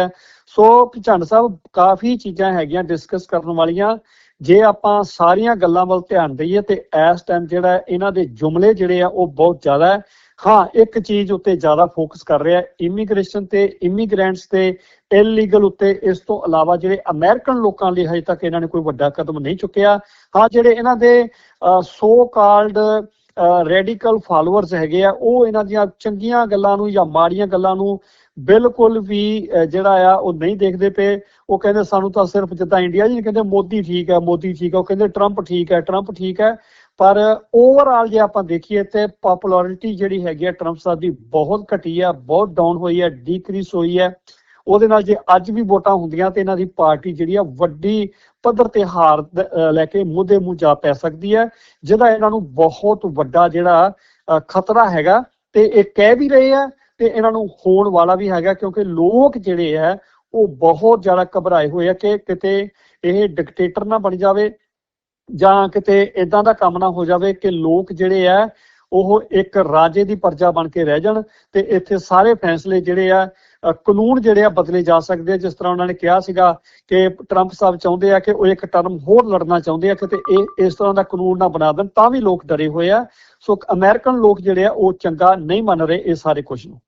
ਸੋ ਝੰਡ ਸਾਹਿਬ, ਕਾਫੀ ਚੀਜ਼ਾਂ ਹੈਗੀਆਂ ਡਿਸਕਸ ਕਰਨ ਵਾਲੀਆਂ। ਜੇ ਆਪਾਂ ਸਾਰੀਆਂ ਗੱਲਾਂ ਵੱਲ ਧਿਆਨ ਦਈਏ, ਤੇ ਇਸ ਟਾਈਮ ਜਿਹੜਾ ਇਹਨਾਂ ਦੇ ਜੁਮਲੇ ਜਿਹੜੇ ਆ, ਉਹ ਬਹੁਤ ਜ਼ਿਆਦਾ ਹੈ। ਹਾਂ, ਇੱਕ ਚੀਜ਼ ਉੱਤੇ ਜ਼ਿਆਦਾ ਫੋਕਸ ਕਰ ਰਿਹਾ ਇਮੀਗ੍ਰੇਸ਼ਨ ਤੇ ਇਮੀਗ੍ਰੈਂਟਸ ਤੇ ਇਲੀਗਲ ਉੱਤੇ। ਇਸ ਤੋਂ ਇਲਾਵਾ ਜਿਹੜੇ ਅਮਰੀਕਨ ਲੋਕਾਂ ਲਈ ਹਜੇ ਤੱਕ ਇਹਨਾਂ ਨੇ ਕੋਈ ਵੱਡਾ ਕਦਮ ਨਹੀਂ ਚੁੱਕਿਆ। ਹਾਂ, ਜਿਹੜੇ ਇਹਨਾਂ ਦੇ ਸੋ ਕਾਲਡ ਰੈਡੀਕਲ ਫਾਲੋਅਰਸ ਹੈਗੇ ਆ, ਉਹ ਇਹਨਾਂ ਦੀਆਂ ਚੰਗੀਆਂ ਗੱਲਾਂ ਨੂੰ ਜਾਂ ਮਾੜੀਆਂ ਗੱਲਾਂ ਨੂੰ ਬਿਲਕੁਲ ਵੀ ਜਿਹੜਾ ਆ, ਉਹ ਨਹੀਂ ਦੇਖਦੇ ਪਏ। ਉਹ ਕਹਿੰਦੇ ਸਾਨੂੰ ਤਾਂ ਸਿਰਫ ਜਿੱਦਾਂ ਇੰਡੀਆ ਜੀ ਕਹਿੰਦੇ ਮੋਦੀ ਠੀਕ ਹੈ, ਮੋਦੀ ਠੀਕ ਹੈ। ਉਹ ਕਹਿੰਦੇ ਟਰੰਪ ਠੀਕ ਹੈ ਟਰੰਪ ਠੀਕ ਹੈ। ਪਰ ਓਵਰਆਲ ਜੇ ਆਪਾਂ ਦੇਖੀਏ ਤੇ ਪਪੂਲੈਰਿਟੀ ਜਿਹੜੀ ਹੈਗੀ ਹੈ ਟਰੰਪ ਸਾਹਿਬ ਦੀ ਬਹੁਤ ਘਟੀ ਹੈ ਬਹੁਤ ਡਾਊਨ ਹੋਈ ਹੈ ਡੀਕਰੀਸ ਹੋਈ ਹੈ। ਉਹਦੇ ਨਾਲ ਜੇ ਅੱਜ ਵੀ ਵੋਟਾਂ ਹੁੰਦੀਆਂ ਤੇ ਇਹਨਾਂ ਦੀ ਪਾਰਟੀ ਜਿਹੜੀ ਆ ਵੱਡੀ ਪੱਧਰ ਤੇ ਹਾਰ ਲੈ ਕੇ ਮੁੱਦੇ ਮੂੰਹ ਜਾ ਪੈ ਸਕਦੀ ਹੈ, ਜਿਹਦਾ ਇਹਨਾਂ ਨੂੰ ਬਹੁਤ ਵੱਡਾ ਜਿਹੜਾ ਖਤਰਾ ਹੈਗਾ, ਤੇ ਇਹ ਕਹਿ ਵੀ ਰਹੇ ਆ, ਤੇ ਇਹਨਾਂ ਨੂੰ ਹੋਣ ਵਾਲਾ ਵੀ ਹੈਗਾ, ਕਿਉਂਕਿ ਲੋਕ ਜਿਹੜੇ ਆ, ਉਹ ਬਹੁਤ ਜ਼ਿਆਦਾ ਘਬਰਾਏ ਹੋਏ ਆ ਕਿ ਕਿਤੇ ਇਹ ਡਿਕਟੇਟਰ ਨਾ ਬਣ ਜਾਵੇ, ਜਾਂ ਕਿਤੇ ਇਦਾਂ ਦਾ ਕੰਮ ਨਾ ਹੋ ਜਾਵੇ ਕਿ ਲੋਕ ਜਿਹੜੇ ਆ, ਉਹ ਇੱਕ ਰਾਜੇ ਦੀ ਪਰਜਾ ਬਣ ਕੇ ਰਹਿ ਜਾਣ, ਤੇ ਇੱਥੇ ਸਾਰੇ ਫੈਸਲੇ ਜਿਹੜੇ ਆ ਕਾਨੂੰਨ ਜਿਹੜੇ ਆ ਬਦਲੇ ਜਾ ਸਕਦੇ ਆ। ਜਿਸ ਤਰ੍ਹਾਂ ਉਹਨਾਂ ਨੇ ਕਿਹਾ ਸੀਗਾ ਕਿ ਟਰੰਪ ਸਾਹਿਬ ਚਾਹੁੰਦੇ ਆ ਕਿ ਉਹ ਇੱਕ ਟਰਮ ਹੋਰ ਲੜਨਾ ਚਾਹੁੰਦੇ ਆ ਕਿਤੇ ਇਹ, ਇਸ ਤਰ੍ਹਾਂ ਦਾ ਕਾਨੂੰਨ ਨਾ ਬਣਾ ਦੇਣ ਤਾਂ ਵੀ ਲੋਕ ਡਰੇ ਹੋਏ ਆ। ਸੋ ਅਮਰੀਕਨ ਲੋਕ ਜਿਹੜੇ ਆ ਉਹ ਚੰਗਾ ਨਹੀਂ ਮੰਨ ਰਹੇ ਇਹ ਸਾਰੇ ਕੁਝ ਨੂੰ।